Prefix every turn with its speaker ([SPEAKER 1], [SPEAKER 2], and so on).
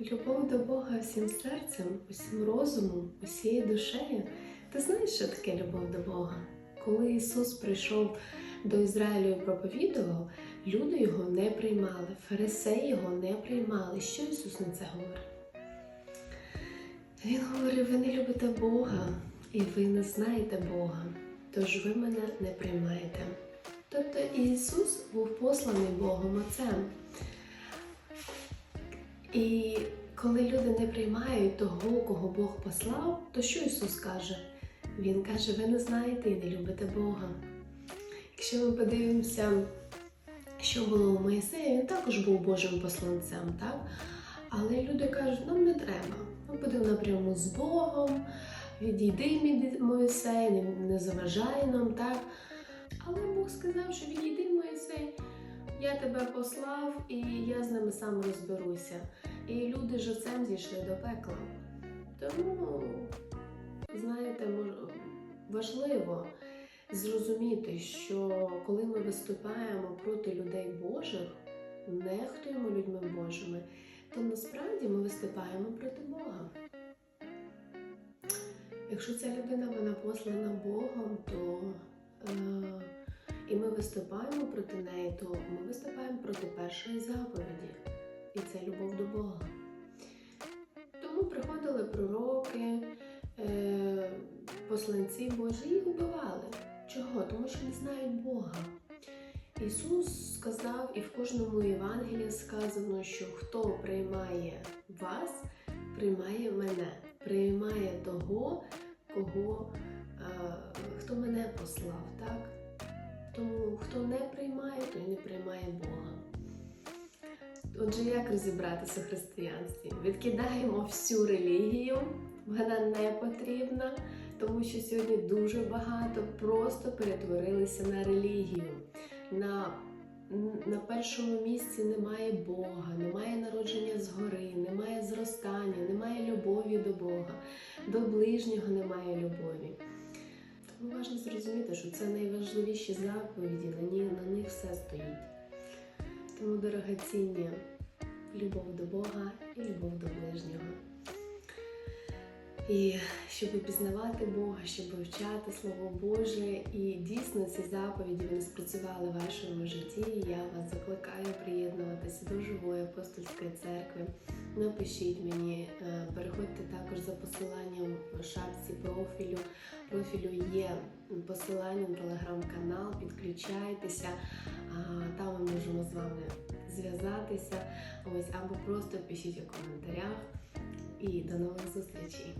[SPEAKER 1] Любов до Бога всім серцем, усім розумом, усією душею. Ти знаєш, що таке любов до Бога? Коли Ісус прийшов до Ізраїлю і проповідував, люди його не приймали, фарисеї його не приймали. Що Ісус на це говорив? Він говорив: ви не любите Бога і ви не знаєте Бога, тож ви мене не приймаєте. Тобто Ісус був посланий Богом Отцем. І коли люди не приймають того, кого Бог послав, то що Ісус каже? Він каже, ви не знаєте і не любите Бога. Якщо ми подивимося, що було у Моїсея, він також був Божим посланцем, так? Але люди кажуть, нам не треба. Ми будемо напряму з Богом, відійди від Моїсея, не, не заважай нам, так? Але Бог сказав, що відійди Моїсей, я тебе послав і я з ними сам розберуся. І люди живцем зійшли до пекла. Тому, знаєте, важливо зрозуміти, що коли ми виступаємо проти людей Божих, нехтуємо людьми Божими, то насправді ми виступаємо проти Бога. Якщо ця людина вона послана Богом, то е, і ми виступаємо проти неї, то ми виступаємо проти першої заповіді, і це любов до Бога. Тому приходили пророки, е, посланці Божі і вбивали. Чого? Тому що не знають Бога. Ісус сказав, і в кожному Євангелії сказано, що хто приймає вас, приймає мене, приймає того, кого, е, хто мене послав. Так? Хто не приймає, той не приймає Бога. Отже, як розібратися в християнстві? Відкидаємо всю релігію, вона не потрібна, тому що сьогодні дуже багато просто перетворилися на релігію. На, на першому місці немає Бога, немає народження згори, немає зростання, немає любові до Бога, до ближнього немає любові. Важливо зрозуміти, що це найважливіші заповіді, на, ні, на них все стоїть. Тому дорогоцінні любов до Бога і любов до ближнього. І щоб пізнавати Бога, щоб вивчати Слово Боже, і дійсно ці заповіді вони спрацювали в вашому житті. Я вас закликаю до живої апостольської церкви. Напишіть мені, е, переходьте також за посиланням в шапці профілю. Профілю є посилання на телеграм-канал, підключайтеся, там ми можемо з вами зв'язатися. Ось або просто пишіть у коментарях. І до нових зустрічей!